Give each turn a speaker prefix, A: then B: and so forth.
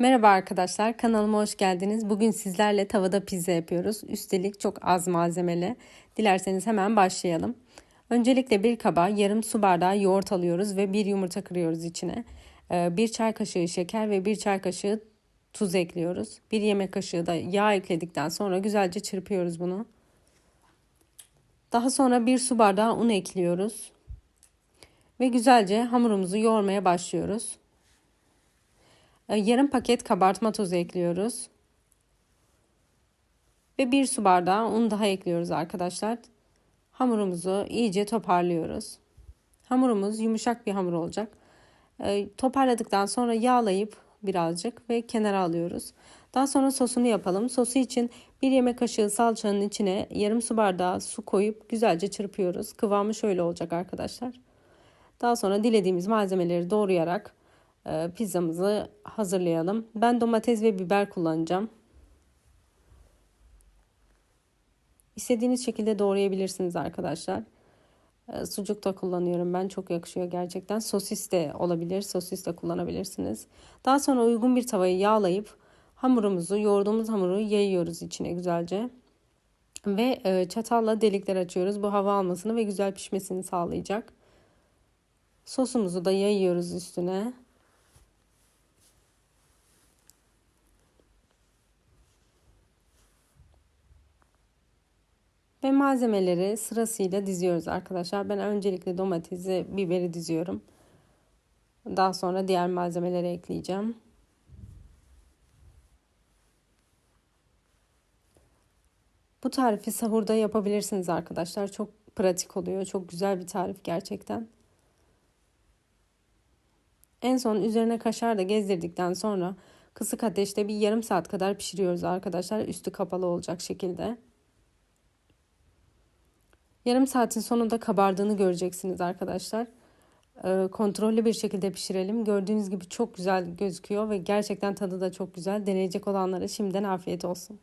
A: Merhaba arkadaşlar, kanalıma hoş geldiniz. Bugün sizlerle tavada pizza yapıyoruz. Üstelik çok az malzemeli. Dilerseniz hemen başlayalım. Öncelikle bir kaba yarım su bardağı yoğurt alıyoruz ve bir yumurta kırıyoruz içine. Ee, bir çay kaşığı şeker ve bir çay kaşığı tuz ekliyoruz. Bir yemek kaşığı da yağ ekledikten sonra güzelce çırpıyoruz bunu. Daha sonra bir su bardağı un ekliyoruz. Ve güzelce hamurumuzu yoğurmaya başlıyoruz. Ee, yarım paket kabartma tozu ekliyoruz. Ve bir su bardağı un daha ekliyoruz arkadaşlar. Hamurumuzu iyice toparlıyoruz. Hamurumuz yumuşak bir hamur olacak. Ee, toparladıktan sonra yağlayıp birazcık ve kenara alıyoruz. Daha sonra sosunu yapalım. Sosu için bir yemek kaşığı salçanın içine yarım su bardağı su koyup güzelce çırpıyoruz. Kıvamı şöyle olacak arkadaşlar. Daha sonra dilediğimiz malzemeleri doğrayarak e, pizzamızı hazırlayalım. Ben domates ve biber kullanacağım. İstediğiniz şekilde doğrayabilirsiniz arkadaşlar. E, sucuk da kullanıyorum ben. Çok yakışıyor gerçekten. Sosis de olabilir. Sosis de kullanabilirsiniz. Daha sonra uygun bir tavayı yağlayıp hamurumuzu, yoğurduğumuz hamuru yayıyoruz içine güzelce. Ve e, çatalla delikler açıyoruz. Bu hava almasını ve güzel pişmesini sağlayacak. Sosumuzu da yayıyoruz üstüne. Ve malzemeleri sırasıyla diziyoruz arkadaşlar. Ben öncelikle domatesi, biberi diziyorum. Daha sonra diğer malzemeleri ekleyeceğim. Bu tarifi sahurda yapabilirsiniz arkadaşlar. Çok pratik oluyor. Çok güzel bir tarif gerçekten. En son üzerine kaşar da gezdirdikten sonra kısık ateşte bir yarım saat kadar pişiriyoruz arkadaşlar. Üstü kapalı olacak şekilde. Yarım saatin sonunda kabardığını göreceksiniz arkadaşlar. Ee, kontrollü bir şekilde pişirelim. Gördüğünüz gibi çok güzel gözüküyor ve gerçekten tadı da çok güzel. Deneyecek olanlara şimdiden afiyet olsun.